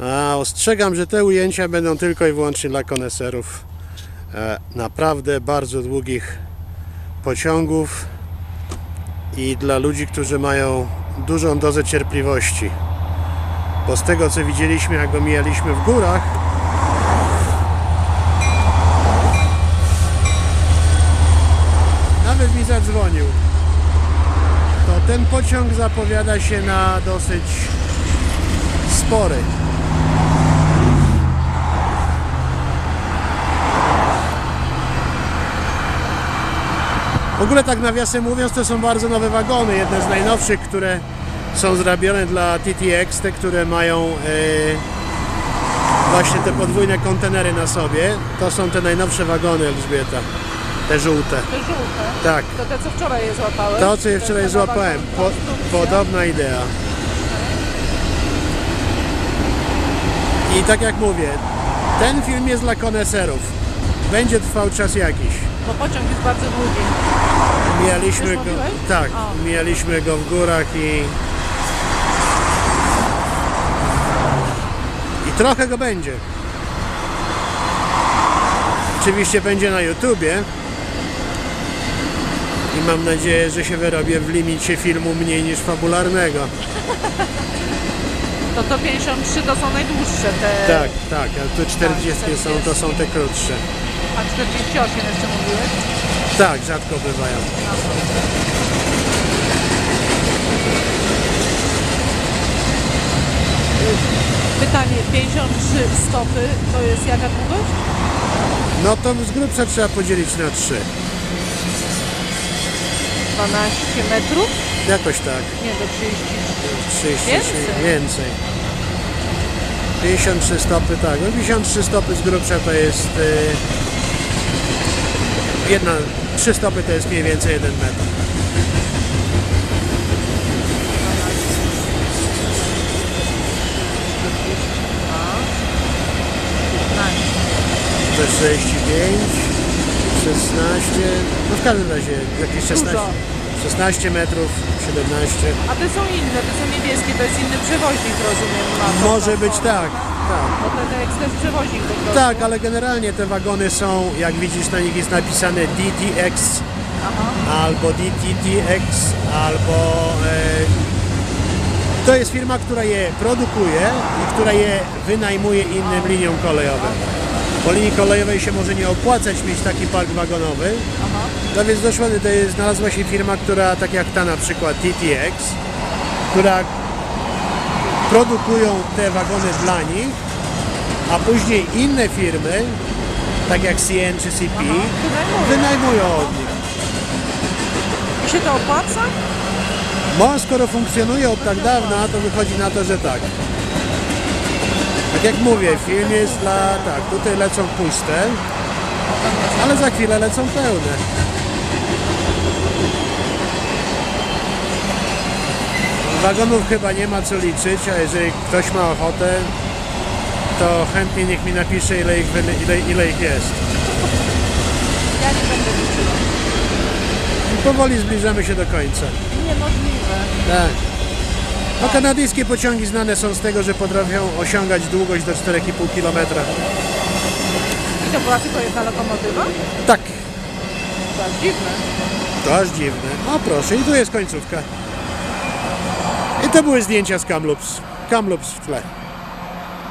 A ostrzegam, że te ujęcia będą tylko i wyłącznie dla koneserów e, naprawdę bardzo długich pociągów i dla ludzi, którzy mają dużą dozę cierpliwości. Bo z tego co widzieliśmy, jak go mijaliśmy w górach, nawet mi zadzwonił. To ten pociąg zapowiada się na dosyć spory. W ogóle tak nawiasem mówiąc, to są bardzo nowe wagony, jedne z najnowszych, które są zrobione dla TTX, te, które mają e, właśnie te podwójne kontenery na sobie. To są te najnowsze wagony, Elżbieta, te żółte. Te żółte. Tak, To te, co wczoraj je złapałem. to co je wczoraj Te złapałem, po, podobna idea. I tak jak mówię, ten film jest dla koneserów. Będzie trwał czas jakiś. Bo pociąg jest bardzo długi. Mijaliśmy go, mówiłeś? tak, O. mijaliśmy go w górach i i trochę go będzie. Oczywiście będzie na YouTubie i mam nadzieję, że się wyrobię w limicie filmu mniej niż fabularnego. To to 53 to są najdłuższe te. Tak, tak, a tu 40 są, to są te krótsze. A 48 jeszcze mówiłeś? Tak, rzadko bywają. Pytanie, 53 stopy to jest jaka długość? No to z grubsza trzeba podzielić na 3. 12 metrów? Jakoś tak. Nie, do 30. 30 Więcej? więcej. 53 stopy, tak. No 53 stopy z grubsza to jest y, jedna, 3 stopy to jest mniej więcej 1 metr. To jest 65, 16, no w każdym razie jakieś 16, Dużo. 16 metrów, 17. A te są inne, te są niebieskie, to jest inny przewoźnik, rozumiem. Może być tak. Bo po prostu. Tak, ale generalnie te wagony są, jak widzisz na nich jest napisane DTX albo DTTX albo e, to jest firma, która je produkuje i która je wynajmuje innym liniom kolejowym. Bo linii kolejowej się może nie opłacać mieć taki park wagonowy, no więc doszła, to jest, znalazła się firma, która tak jak ta na przykład TTX, która produkują te wagony dla nich, a później inne firmy, tak jak CN czy CP, Wynajmują. wynajmują od nich. I się to opłaca? No, skoro funkcjonuje od tak dawna, to wychodzi na to, że tak. Tak jak mówię, film jest dla... tak, tutaj lecą puste, ale za chwilę lecą pełne. Wagonów chyba nie ma co liczyć, a jeżeli ktoś ma ochotę, to chętnie niech mi napisze ile ich, ile, ile ich jest. Ja nie będę liczyła. Powoli zbliżamy się do końca. Niemożliwe. Tak. No, kanadyjskie pociągi znane są z tego, że potrafią osiągać długość do 4,5 km. I to była tylko jedna lokomotywa? Tak, To aż dziwne. to aż dziwne. O proszę, i tu jest końcówka. I to były zdjęcia z Kamloops. Kamloops w tle.